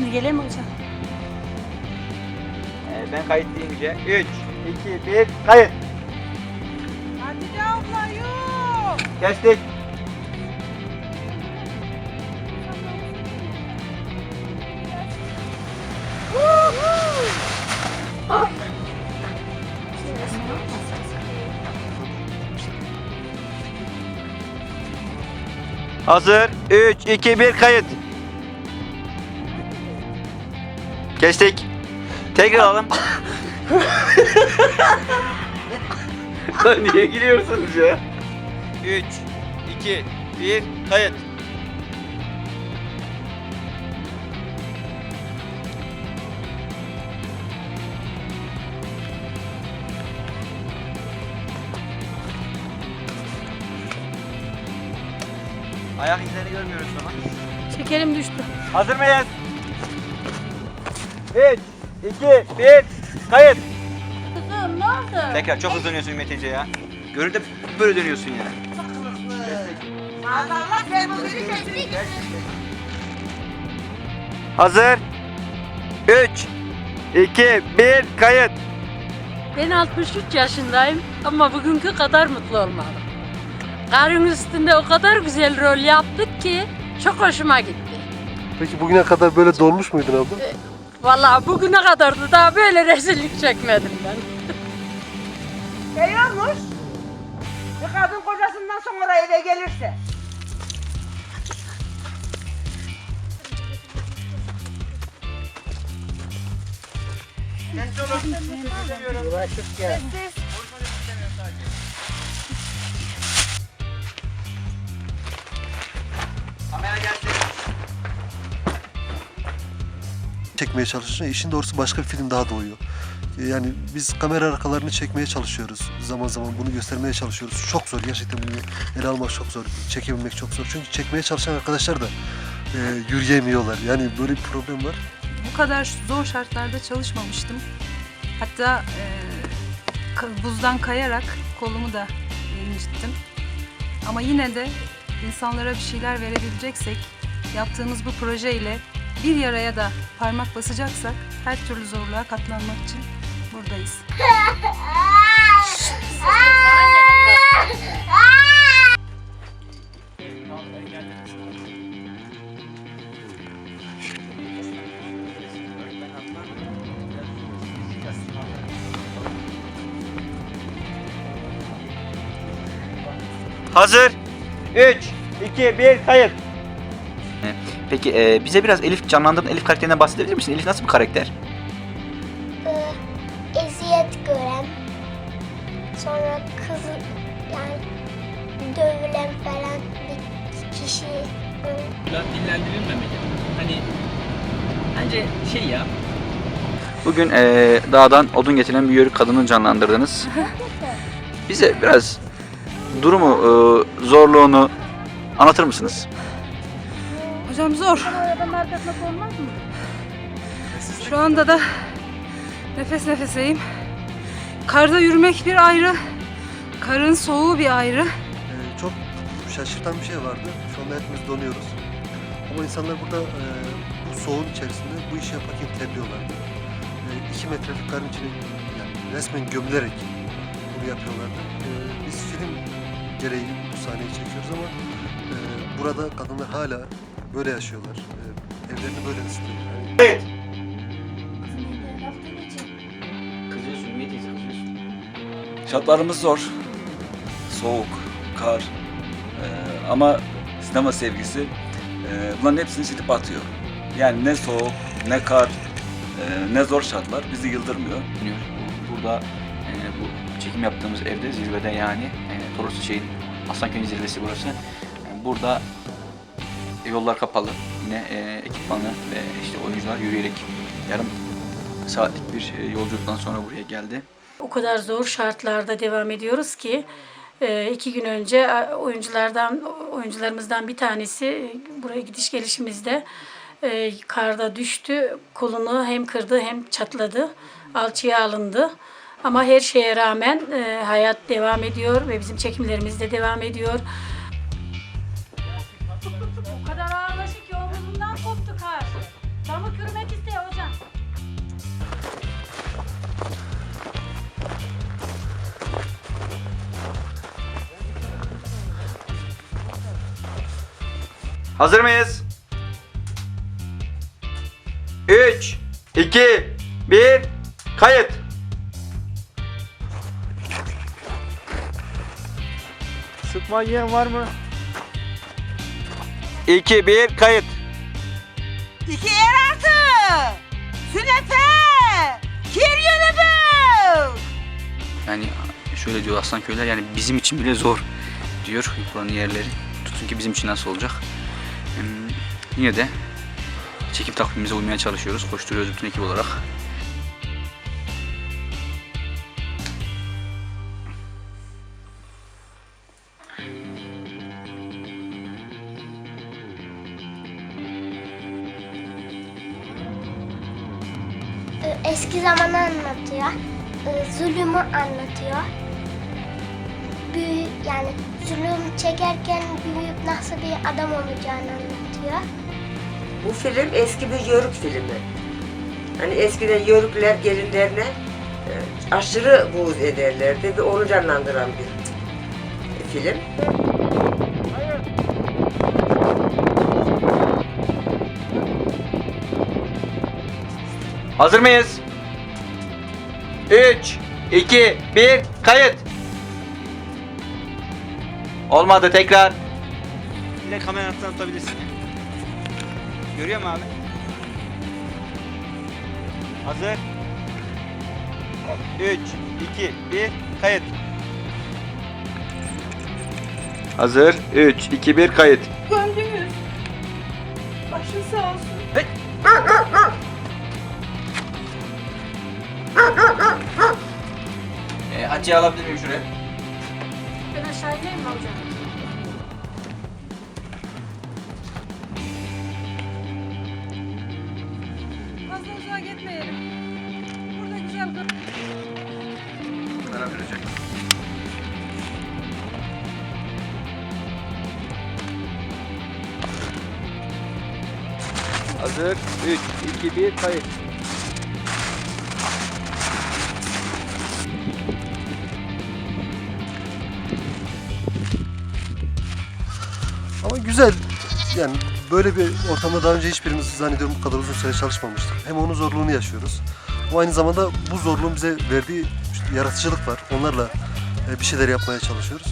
Şimdi geleyim mi hocam? Ee, ben kayıt deyince 3, 2, 1, kayıt. Hatice abla yok. Kestik. Hazır. 3, 2, 1 kayıt. Kestik. Tekrar alalım. Lan niye gülüyorsunuz ya? 3, 2, 1 kayıt. Ayak izlerini görmüyoruz ama. Şekerim düştü. Hazır mıyız? 3, 2, 1, kayıt. Kızım ne oldu? Tekrar çok hızlı dönüyorsun Metince ya. Görünce böyle dönüyorsun ya. Maazallah ben bu. Hazır. 3, 2, 1, kayıt. Ben 63 yaşındayım ama bugünkü kadar mutlu olmadım. Karın üstünde o kadar güzel rol yaptık ki çok hoşuma gitti. Peki bugüne kadar böyle dolmuş muydun abla? Vallahi bugüne kadar da daha böyle rezillik çekmedim ben. Şey olmuş. Bir kadın kocasından sonra eve gelirse. Kamera Çekmeye çalışınca işin doğrusu başka bir film daha doğuyor. Yani biz kamera arkalarını çekmeye çalışıyoruz. Zaman zaman bunu göstermeye çalışıyoruz. Çok zor gerçekten bunu ele almak çok zor. Çekebilmek çok zor. Çünkü çekmeye çalışan arkadaşlar da e, yürüyemiyorlar. Yani böyle bir problem var. bu kadar zor şartlarda çalışmamıştım. Hatta e, buzdan kayarak kolumu da incittim. Ama yine de insanlara bir şeyler verebileceksek, yaptığımız bu projeyle bir yaraya da parmak basacaksak her türlü zorluğa katlanmak için buradayız. Hazır. 3, 2, 1, kayıt. Peki e, bize biraz Elif canlandırdığın Elif karakterinden bahsedebilir misin? Elif nasıl bir karakter? e, eziyet gören, sonra kız yani dövülen falan bir kişi. Biraz dillendirilmemeli. Hani bence şey ya Bugün e, dağdan odun getiren bir yörük kadını canlandırdınız. Bize biraz durumu, e, zorluğunu anlatır mısınız? Hocam zor. Şu anda da nefes nefeseyim. Karda yürümek bir ayrı, karın soğuğu bir ayrı. E, çok şaşırtan bir şey vardı. Şu anda hepimiz donuyoruz. Ama insanlar burada e, bu soğuğun içerisinde bu işi yaparken terliyorlardı. E, iki metrelik karın içine yani resmen gömülerek bunu yapıyorlardı. E, biz film gereği bu sahneyi çekiyoruz ama e, burada kadınlar hala böyle yaşıyorlar. E, evlerini böyle ısıtıyorlar. Yani Kızıyorsun, niye teyze kızıyorsun? Şartlarımız zor. Soğuk, kar eee, ama sinema sevgisi eee, bunların hepsini silip atıyor. Yani ne soğuk, ne kar, eee, ne zor şartlar bizi yıldırmıyor. Bu- Burada e, bu çekim yaptığımız evde zirvede yani e, Toroslu şeyin Hasanköy'ün zirvesi burası. Burada yollar kapalı. Yine e, ekipmanı ve işte oyuncular yürüyerek yarım saatlik bir e, yolculuktan sonra buraya geldi. O kadar zor şartlarda devam ediyoruz ki e, iki gün önce oyunculardan oyuncularımızdan bir tanesi e, buraya gidiş gelişimizde karda düştü. Kolunu hem kırdı hem çatladı. Alçıya alındı. Ama her şeye rağmen hayat devam ediyor ve bizim çekimlerimiz de devam ediyor. Hazır mıyız? 3, 2, 1, kayıt. Sıkma yiyen var mı? 2, 1, kayıt. İki yer artı. Sünepe. Kiryonu bu. Yani şöyle diyor Aslan köyler yani bizim için bile zor diyor buranın yerleri. Tutun ki bizim için nasıl olacak. Hmm, yine de çekim takvimimize uymaya çalışıyoruz. Koşturuyoruz bütün ekip olarak. Ee, Eski zamanı anlatıyor. Ee, Zulümü anlatıyor. Büyü, yani zulüm çekerken büyüyüp nasıl bir adam olacağını anlatıyor. Bu film eski bir yörük filmi. Hani eskiden yörükler gelinlerine e, aşırı buğz ederlerdi ve onu canlandıran bir film. Hazır mıyız? 3, 2, 1, kayıt. Olmadı tekrar. Yine kamera altından tutabilirsin. Görüyor musun abi? Hazır. 3, 2, 1, kayıt. Hazır. 3, 2, 1, kayıt. Gönlümüz. Başın sağ olsun. E, Hatice'yi alabilir miyim şuraya? Ben aşağı ineyim mi hocam? Fazla uzağa gitmeyelim. Burada güzel. Karar verecek. Hazır. 3, 2, 1, kayıt. Ama güzel. Yani böyle bir ortamda daha önce hiçbirimiz zannediyorum bu kadar uzun süre çalışmamıştık. Hem onun zorluğunu yaşıyoruz. Ama aynı zamanda bu zorluğun bize verdiği yaratıcılık var. Onlarla e, bir şeyler yapmaya çalışıyoruz.